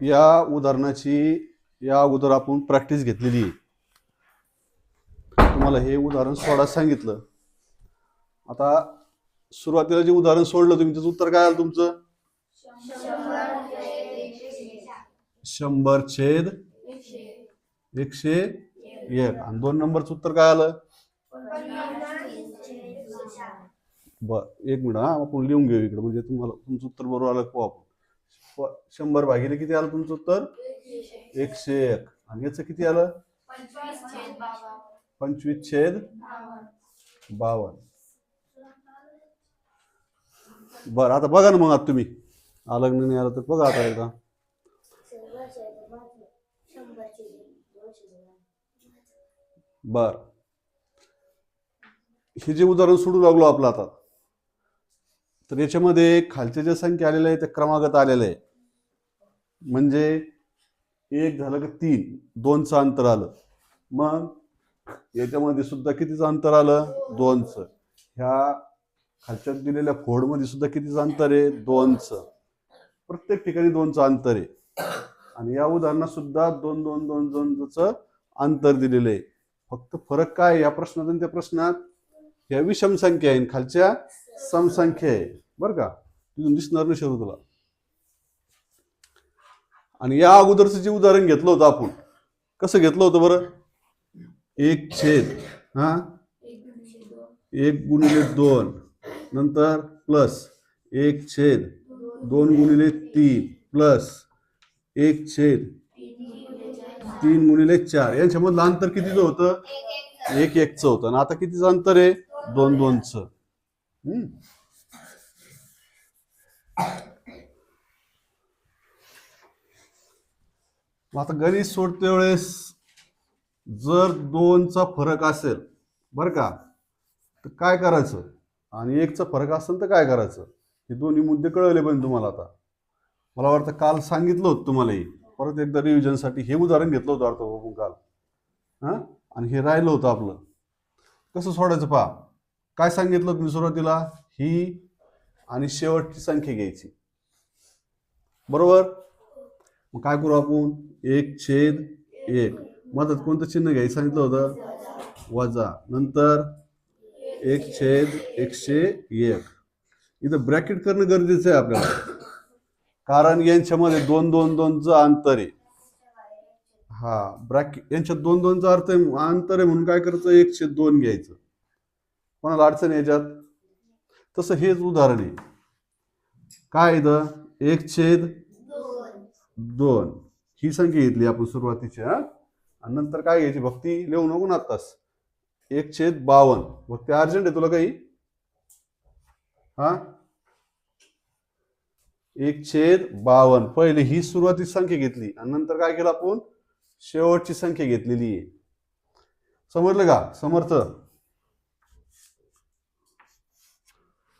या उदाहरणाची या अगोदर आपण प्रॅक्टिस घेतलेली आहे. तुम्हाला हे उदाहरण सोडा सांगितलं. आता सुरुवातीला जे उदाहरण सोडलं तुम्ही त्याचं उत्तर काय आलं तुमचं? शंभर छेद एकशे एक. आणि दोन नंबरचं उत्तर काय आलं? बर एक मिनिट हा आपण लिहून घेऊ इकडे. म्हणजे तुम्हाला तुमचं उत्तर बरोबर आलं पाहू आपण? शंभर भागिले किती आलं तुमचं उत्तर? एकशे एक. आणि याचं किती आलं? पंचवीस छेद बावन्न बर आता बघा ना मग आता तुम्ही. आलं नाही आलं तर बघा आता एकदा. बर. हे जे उदाहरण सोडू लागलो आपलं आता तर याच्यामध्ये खालच्या ज्या संख्या आलेल्या आहे त्या क्रमागत आलेल्या आहे म्हणजे एक झालं की तीन दोनचं अंतर आलं. मग याच्यामध्ये सुद्धा कितीचं अंतर आलं? दोनचं. ह्या खालच्या दिलेल्या फोडमध्ये सुद्धा कितीचं अंतर आहे? दोनचं. प्रत्येक ठिकाणी दोनचं अंतर आहे. आणि या उदाहरणात सुद्धा दोन दोन दोन दोनचं अंतर दिलेलं आहे. फक्त फरक काय या प्रश्नात आणि त्या प्रश्नात? ह्या विषम संख्या आहे आणि खालच्या समसंख्या आहे. बरं का? तिथून दिसणार नाही शरू तुला आणि या अगोदरचं जे उदाहरण घेतलं होतं आपण कसं घेतलं होतं बरं? एक छेद हा? एक गुणिले दोन नंतर प्लस एक छेद दोन गुणिले तीन प्लस एक छेद तीन गुणिले चार. यांच्यामधलं अंतर कितीचं होतं? एक एकचं होतं. आणि आता कितीचं अंतर आहे? दोन दोनचं. हम्म. मग आता गणित सोडते वेळेस जर दोनचा फरक असेल बरं का? तर काय करायचं? आणि एकचा फरक असेल तर काय करायचं? हे दोन्ही मुद्दे कळवले पण तुम्हाला आता. मला वाटतं काल सांगितलं होतं तुम्हालाही. परत एकदा रिव्हिजनसाठी हे उदाहरण घेतलं होतं अर्थ आपण काल. हां? आणि हे राहिलं होतं आपलं. कसं सोडायचं पहा? काय सांगितलं तुम्ही सुरुवातीला? ही आणि शेवटची संख्या घ्यायची. बरोबर? मग काय करू आपण? एक छेद एक. मधात कोणतं चिन्ह घ्यायचं? सांगितलं होतं. वजा. नंतर एक छेद एकशे एक. इथं ब्रॅकेट करणं गरजेचं आहे आपल्याला. कारण यांच्यामध्ये दोन दोन दोनचं अंतर आहे. हा ब्रॅकेट यांच्यात दोन दोनचा अर्थ आहे. अंतर आहे म्हणून काय करायचं? एक छेद दोन घ्यायचं. कोणाला अडचण याच्यात? तसं हेच उदाहरण आहे. काय इथं? एक छेद दोन. ही संख्या घेतली आपण सुरुवातीची हा? आणि नंतर काय घ्यायची? भक्ती लिहू नको ना आत्ताच. एक छेद बावन. भक्ती अर्जंट आहे तुला काही? हा? एक छेद बावन. पहिले ही सुरुवातीची संख्या घेतली आणि नंतर काय केलं आपण? शेवटची संख्या घेतलेली आहे. समजलं का? समर्थ.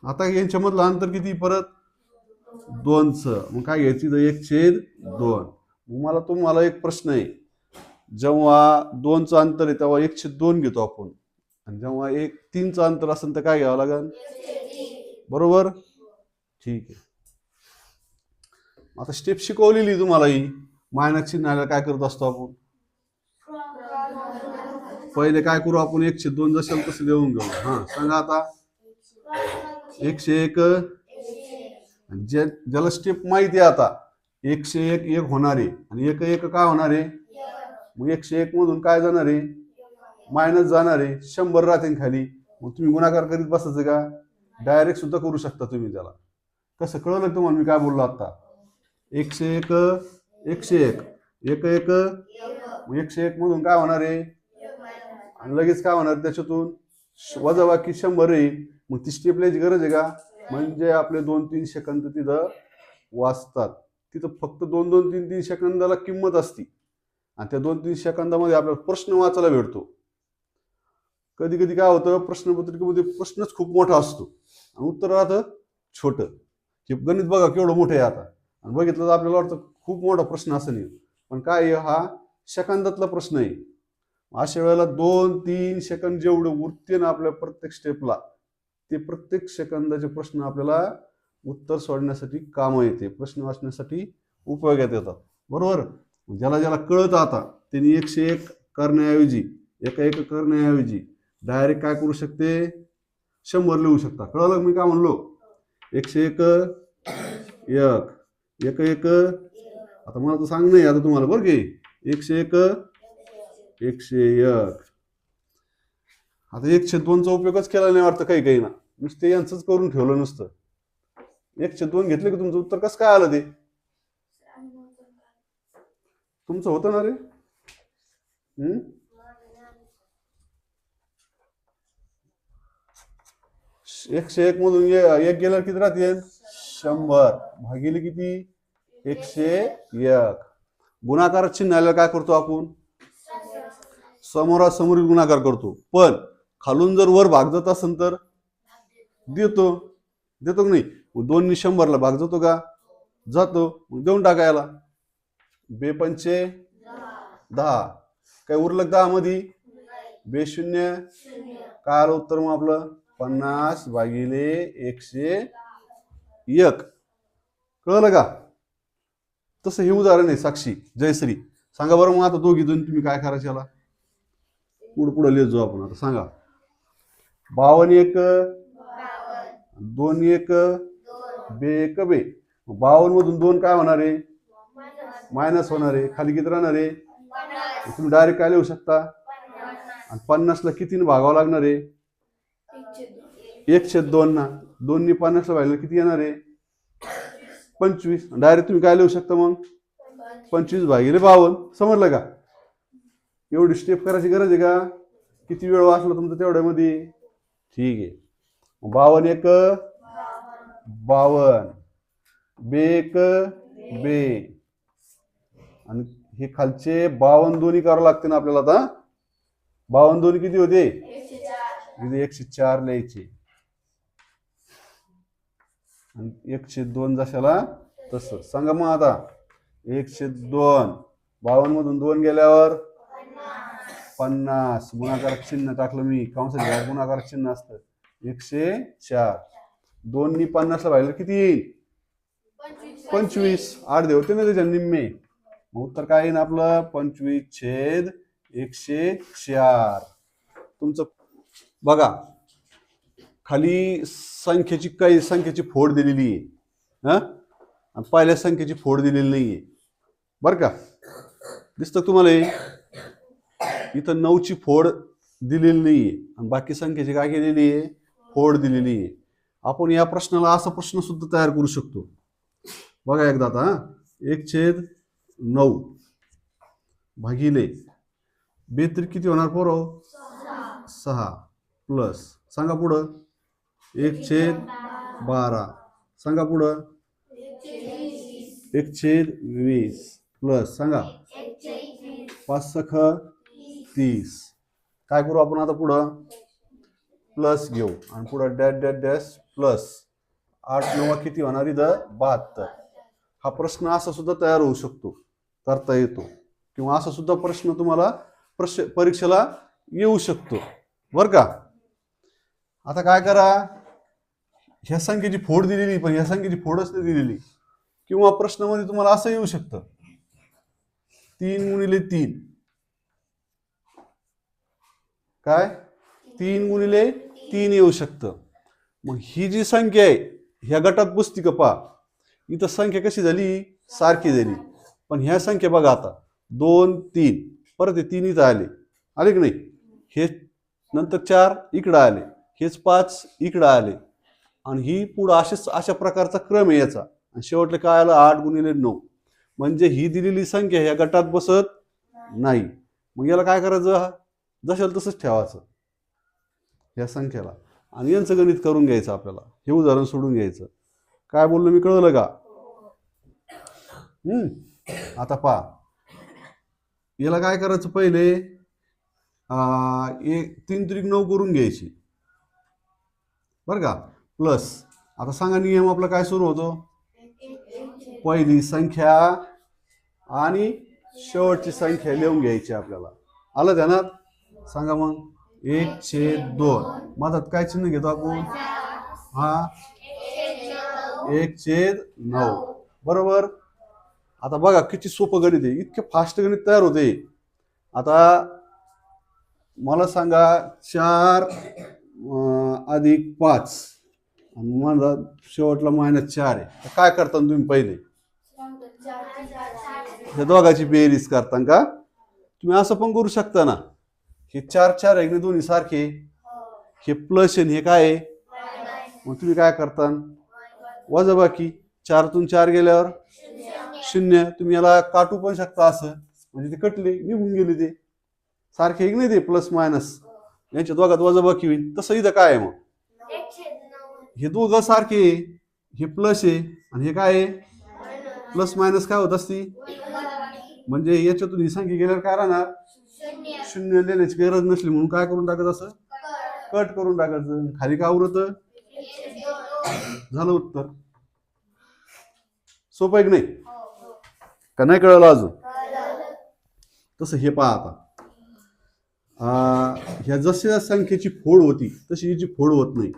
आता यांच्यामधलं अंतर किती? परत? दोनचं. मग काय घ्यायची इथं? एक छेद दोन. मग मला तुम्हाला एक प्रश्न आहे. जेव्हा दोनचं अंतर आहे तेव्हा एक छेद दोन घेतो आपण. आणि जेव्हा एक तीनचं अंतर असेल तर काय घ्यावं लागेल बरोबर? ठीक आहे. आता स्टेप शिकवलेली तुम्हाला ही. मायनस चिन्हाला काय करत असतो आपण? पहिले काय करू आपण? एकशे दोन जसेल तसं लिहून घेऊ. हा सांगा आता. एकशे एक जे ज्याला स्टेप माहिती आहे आता एकशे एक एक होणार आहे आणि एक एक काय होणार? आहे मग एकशे एक मधून काय जाणार आहे? मायनस जाणार आहे शंभर राहतील खाली. मग तुम्ही गुणाकार करीत बसायचं का? डायरेक्ट सुद्धा करू शकता तुम्ही त्याला. कसं कळलं तुम्हाला? मी काय बोललो आता? एकशे एक एकशे एक. एक एक. मग एकशे एक मधून काय होणार आहे? आणि लगेच काय होणार त्याच्यातून? वजाबाकी शंभर येईल मग ती स्टेप लिहायची गरज आहे का? म्हणजे आपले दोन तीन सेकंद तिथं वाचतात. तिथं फक्त दोन दोन तीन तीन सेकंदाला किंमत असती. आणि त्या दोन तीन सेकंदामध्ये आपल्याला प्रश्न वाचायला भेटतो. कधी कधी काय होतं प्रश्नपत्रिकेमध्ये प्रश्नच खूप मोठा असतो. आणि उत्तर राहतं छोटं. हे गणित बघा केवढं मोठं आहे आता. आणि बघितलं तर आपल्याला वाटतं खूप मोठा प्रश्न असं नाही. पण काय आहे, हा सेकंदातला प्रश्न आहे. अशा वेळेला दोन तीन सेकंद जेवढं उरते ना आपल्या प्रत्येक स्टेपला ते प्रत्येक सेकंदाचे प्रश्न आपल्याला उत्तर सोडण्यासाठी कामं येते. प्रश्न वाचण्यासाठी उपयोगात येतात. बरोबर? ज्याला ज्याला कळत आता त्यांनी एकशे एक करण्याऐवजी एका एक करण्याऐवजी डायरेक्ट काय करू शकते? शंभर लिहू शकता. कळलं मी काय म्हणलो? एकशे एक एक. एक एक. आता मला तर सांग नाही आता तुम्हाला बरं की. एकशे एक एकशे एक. आता एकशे दोनचा उपयोगच केला नाही वाटतं काही काही ना नुसते यांचंच करून ठेवलं नुसतं. एकशे दोन घेतले की तुमचं उत्तर कसं काय आलं ते? तुमचं होतं ना रे? हम्म? एकशे एक मधून एक गेल्यावर किती राहते? शंभर. भागिले किती? एकशे एक. गुणाकार चिन्ह आल्यावर काय करतो आपण? समोरासमोर गुणाकार करतो. पण खालून जर वर भाग जात असेल तर? देतो. देतो की नाही? मग दोन्ही शंभरला भाग जातो का? जातो. मग देऊन टाकायला बेपंचे दहा. काय उरलं दहा मध्ये बे शून्य. काय आलं उत्तर मग आपलं? पन्नास भागिले एकशे एक. कळलं का? तसं हे उदाहरण आहे साक्षी. जयश्री. सांगा बरं मग आता दोघी जण तुम्ही काय करायचे याला? पुढं पुढं लिहित जाऊ आपण आता. सांगा. बावन एक दोन एक बे एक बे. बावन्न मधून दोन काय होणार आहे? मायनस होणार आहे. खाली किती राहणार आहे? तुम्ही डायरेक्ट काय लिहू शकता? आणि पन्नासला कितीने भागावं लागणार आहे? एकशे दोन. ना दोन्ही पन्नासला भागलं किती येणार आहे? पंचवीस. डायरेक्ट तुम्ही काय लिहू शकता मग? पंचवीस भागिले बावन्न समजलं का? एवढी स्टेप करायची गरज आहे का? किती वेळ वाचला तुमचं तेवढ्यामध्ये? ठीक आहे. बावन एक? बावन्न बे एक? बे. आणि हे खालचे बावन्न दोन्ही करावं लागते ना आपल्याला आता? बावन दोन्ही किती होते? एकशे चार लिहायचे. आणि एकशे दोन जशाला तसं. सांगा मग आता. एकशे दोन. बावन्न मधून दोन गेल्यावर? पन्नास. गुणाकार चिन्ह टाकलं मी. कंसात घ्या गुणाकार चिन्ह असतं. एकशे चार. दोन्ही पन्नासला पाहिलं किती येईल? पंचवीस. आठ दे होते ना त्याच्या निम्मे. मग उत्तर काय येईल आपलं? पंचवीस छेद एकशे चार. तुमचं बघा. खाली संख्येची काही संख्येची फोड दिलेली आहे. हा? आणि पहिल्या संख्येची फोड दिलेली नाहीये. बरं का? दिसतं तुम्हाला? इथं नऊची फोड दिलेली नाहीये. आणि बाकी संख्येची काय केलेली आहे? होड दिलेली आहे. आपण या प्रश्नाला असा प्रश्न सुद्धा तयार करू शकतो. बघा एकदा आता एक छेद नऊ भागिले बेत्री किती होणार पोरो? सहा. प्लस सांगा पुढं. एक छेद बारा. सांगा पुढं. एक छेद वीस. प्लस सांगा. पाच सख तीस. काय करू आपण आता पुढं? प्लस घेऊ. आणि पुढं डॅश डॅश डॅश प्लस. आठ नवा किती होणार? इथं बहात्तर. हा प्रश्न असा सुद्धा तयार होऊ शकतो. करता येतो. किंवा असा सुद्धा प्रश्न तुम्हाला प्रश्न परीक्षेला येऊ शकतो. बर का? आता काय करा? ह्या संख्येची फोड दिलेली पण ह्या संख्येची फोडच नाही दिलेली. किंवा प्रश्नामध्ये तुम्हाला असं येऊ शकतं. तीन गुणिले तीन. काय? तीन गुणिले तीन येऊ शकतं. मग ही जी संख्या आहे ह्या गटात पुस्तिक पहा. इथं संख्या कशी झाली? सारखी झाली. पण ह्या संख्या बघा आता. दोन तीन. परत हे तीन इथं आले. आले की नाही? हे नंतर चार इकडं आले. हेच पाच इकडं आले. आणि ही पुढं असेच अशा प्रकारचा क्रम आहे याचा. आणि शेवटले काय आलं? आठ गुणिले नऊ. म्हणजे ही दिलेली संख्या ह्या गटात बसत नाही. मग याला काय करायचं? जसेल तसंच ठेवायचं. ह्या संख्येला. आणि यांचं गणित करून घ्यायचं आपल्याला. हे उदाहरण सोडून घ्यायचं. काय बोललो मी कळलं का? हम्म. आता पहा. याला काय करायचं पहिले? एक तीन त्रिक नऊ करून घ्यायची. बरं का? प्लस आता सांगा नियम आपला काय सुरू होतो? पहिली संख्या आणि शेवटची संख्या लिहून घ्यायची आपल्याला. आलं ध्यानात? सांगा मग. एक छेद दोन. मधात काय चिन्ह घेतो आपण? हा? एक छेद नऊ. बरोबर? आता बघा किती सोपं गणित आहे. इतके फास्ट गणित तयार होते आता मला सांगा चार अधिक पाच. आणि माझा शेवटला मायनस चार आहे. काय करता तुम्ही पहिले? हे दोघाची बेरीज करता का? तुम्ही असं पण करू शकता ना. हे चार चार आहे दोन्ही सारखे. हे प्लस आणि हे काय आहे? मग तुम्ही काय करता वजा बाकी. चारतून चार गेल्यावर? शून्य. तुम्ही याला काटू पण शकता असं. म्हणजे ते कटले निघून गेले ते. सारखे एक नाही ते प्लस मायनस यांच्या दोघात वजा बाकी होईल तसं इथं काय आहे मग? हे दोघं सारखे हे प्लस आहे. आणि हे काय आहे? प्लस मायनस काय होत असती? म्हणजे याच्यातून ही संख्या गेल्यावर काय राहणार? शून्य लिहिण्याची गरज नसली म्हणून काय करून टाकायचं असं? कट करून टाकायचं. खाली का उरत झालं उत्तर. सोपं आहे की नाही? का नाही कळलं अजून? तसं हे पहा आता. ह्या जशा संख्येची फोड होती तशी हिची फोड होत नाही.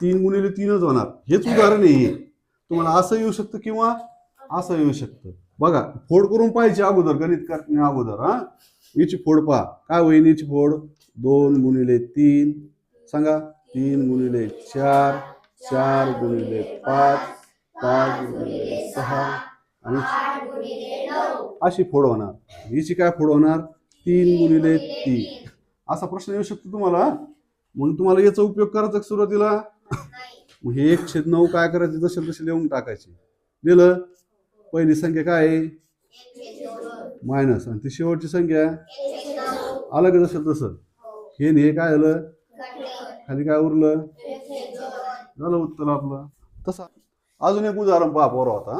तीन गुणिले तीनच होणार. हेच उदाहरण आहे तुम्हाला असं येऊ शकतं किंवा असं येऊ शकतं. बघा फोड करून पाहिजे अगोदर गणित करण्या अगोदर हा. याची फोड पहा. काय होईल याची फोड? दोन गुणिले तीन. सांगा. तीन गुणिले चार. चार गुणिले पाच. पाच गुणिले सहा. आणि अशी फोड होणार. हिची काय फोड होणार? तीन गुणिले तीन. असा प्रश्न येऊ शकतो तुम्हाला. मग तुम्हाला याचा उपयोग करायचा सुरुवातीला? मग हे एक छेद नऊ काय करायचे? जसे तसे लिहून टाकायचे. लिहिलं. पहिली संख्या काय आहे? मायनस. आणि ती शेवटची संख्या? आलं का जसं तसं? हे आणि हे काय आलं खाली काय उरलं? झालं उत्तर आपलं. तसं. अजून एक उदाहरण पहा पोरं होता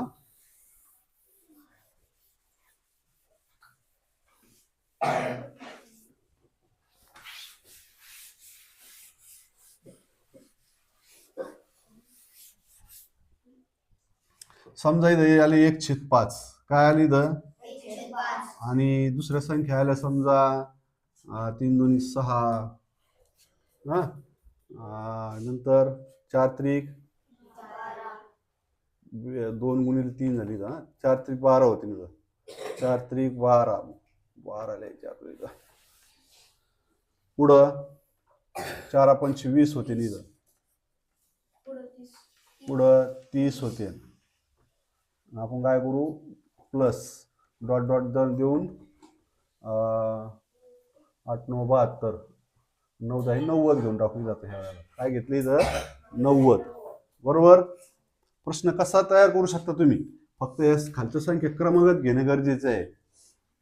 समजा इथं हे आली एक छेद पाच. काय आली इथं? आणि दुसऱ्या संख्या आल्या समजा तीन दोन्ही सहा हा नंतर चार त्रिक दोन गुणिले तीन झाली का? चार त्रिक बारा होती ना चार त्रिक बारा. बारा लिहायचे आपल्या पुढं पुढं चारा पंचवीस होते ना इथं पुढं तीस होते. आपण काय करू? प्लस. डॉट डॉट दर देऊन आठ नऊ बहात्तर नऊ दहा नव्वद घेऊन टाकून जातं ह्या वेळेला. काय घेतलं जर नव्वद. बरोबर? प्रश्न कसा तयार करू शकता तुम्ही? फक्त या खालच्या संख्या क्रमागत घेणं गरजेचं आहे.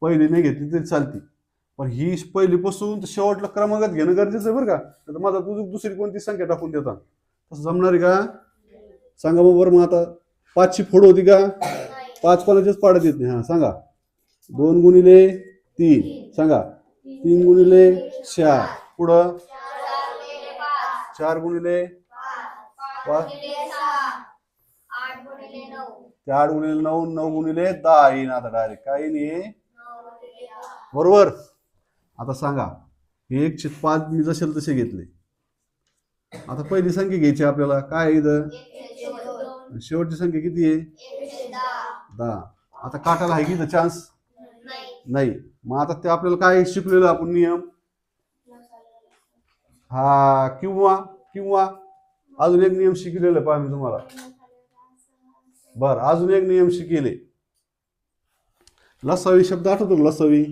पहिली नाही घेतली तरी चालती. पण ही पहिलीपासून तर शेवटला क्रमागत घेणं गरजेचं आहे बरं का? आता माझा तुझं दुसरी कोणती संख्या टाकून देता? तसं जमणार आहे का? सांगा मग बरं मग आता पाचची फोड होती का? पाच कोणाचीच पाडत येत नाही. हा सांगा. दोन गुणिले तीन. सांगा. तीन गुणिले चार. पुढं? चार गुणिले पाच. ते आठ गुणिले नऊ नऊ गुणिले दहा. येईन आता डायरेक्ट काय नाही. बरोबर? आता सांगा. हे एक पाच मी जसेल तसे घेतले. आता पहिली संख्या घ्यायची आपल्याला. काय इथं? शेवटची संख्या किती आहे? दहा. आता काटाला आहे की इथं चान्स नाही. मग आता ते आपल्याला काय शिकलेलं आपण नियम? हा किंवा किंवा अजून एक नियम शिकलेलं पहा मी तुम्हाला. बर अजून एक नियम शिकेले. लसावी शब्द आठवतो लसावी?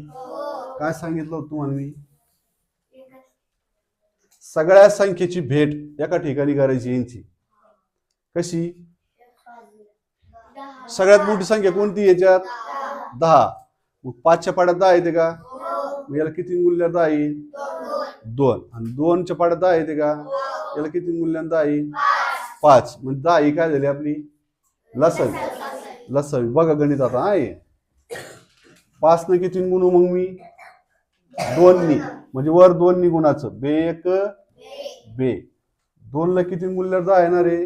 काय सांगितलं होतं तुम्हाला मी? सगळ्या संख्येची भेट एका ठिकाणी करायची यांची. कशी? सगळ्यात मोठी संख्या कोणती याच्यात? दहा. मग पाचच्या पाड्यात दहा येते का? मग याला किती मूल्य दहा येईल? दोन. आणि दोनच्या पाड्यात दहा येते का? याला किती मूल्यांत दहा येईल? पाच. म्हणजे दहा ही काय झाली आपली? लसावी लसावी बघा गणित आता आहे पाच न किती गुणू मग मी? दोननी. म्हणजे वर दोननी गुणाचं. बे एक बे. दोनला किती मूल्य दहा येणार आहे?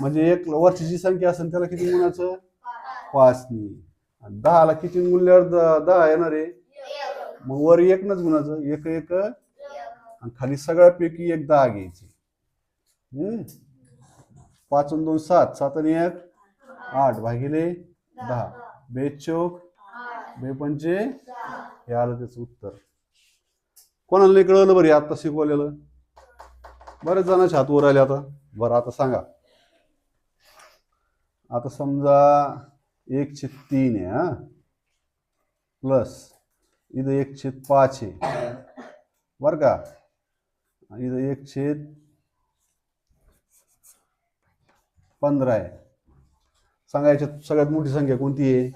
म्हणजे एक वरची जी संख्या असेल त्याला किती गुणाचं? पाचनी. आणि दहाला किती मूल्यावर द- दहा येणार. आहे मग वर एकनच गुणाचं एक एक. आणि खाली सगळ्यापैकी एक दहा घ्यायची. हम्म? पाच आणि दोन सात. सात आणि एक आठ. भागिले दहा. बेचोक बेपंचे हे आलं त्याचं उत्तर. कोणाला नाही कळलं बरं आता शिकवलेलं? बरेच जणांच्या हात वर आले आता. बरं आता सांगा. आता समजा एक छेद तीन आहे हा? प्लस इथं एक छेद पाँच है। बरं का इथं एक छेद पंधरा आहे सांगा सगळ्यात मोठी संख्या कोणती आहे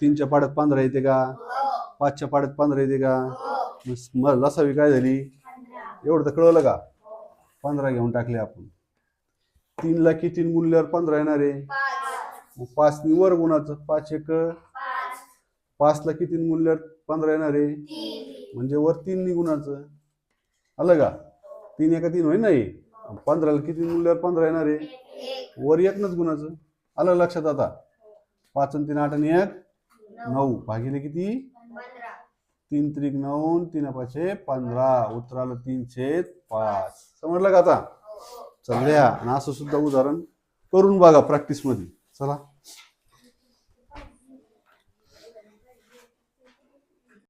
तीनच्या पाड्यात पंधरा येते का पाचच्या पाड्यात पंधरा येते का मग लसावी काय झाली एवढं तर कळलं का? पंधरा घेऊन टाकले आपण. तीनला किती गुणल्यावर पंधरा येणार आहे. मग पाच वर गुणाचं पाच एक पाचला किती गुणल्यावर पंधरा येणार आहे. म्हणजे वर तीन गुणाचं आलं का? तीन एका तीन होईल नाही पंधराला किती गुणल्यावर पंधरा येणार आहे. वर एकनच गुणाचं आलं लक्षात आता? पाच आणि तीन आठ आणि एक. नऊ. भागिले किती? तीन त्रिक नऊ तीन पाचशे पंधरा. उत्तराला तीन छेद पाच. समजलं का आता? चल लिहा आणि असं सुद्धा उदाहरण करून बघा प्रॅक्टिस मध्ये चला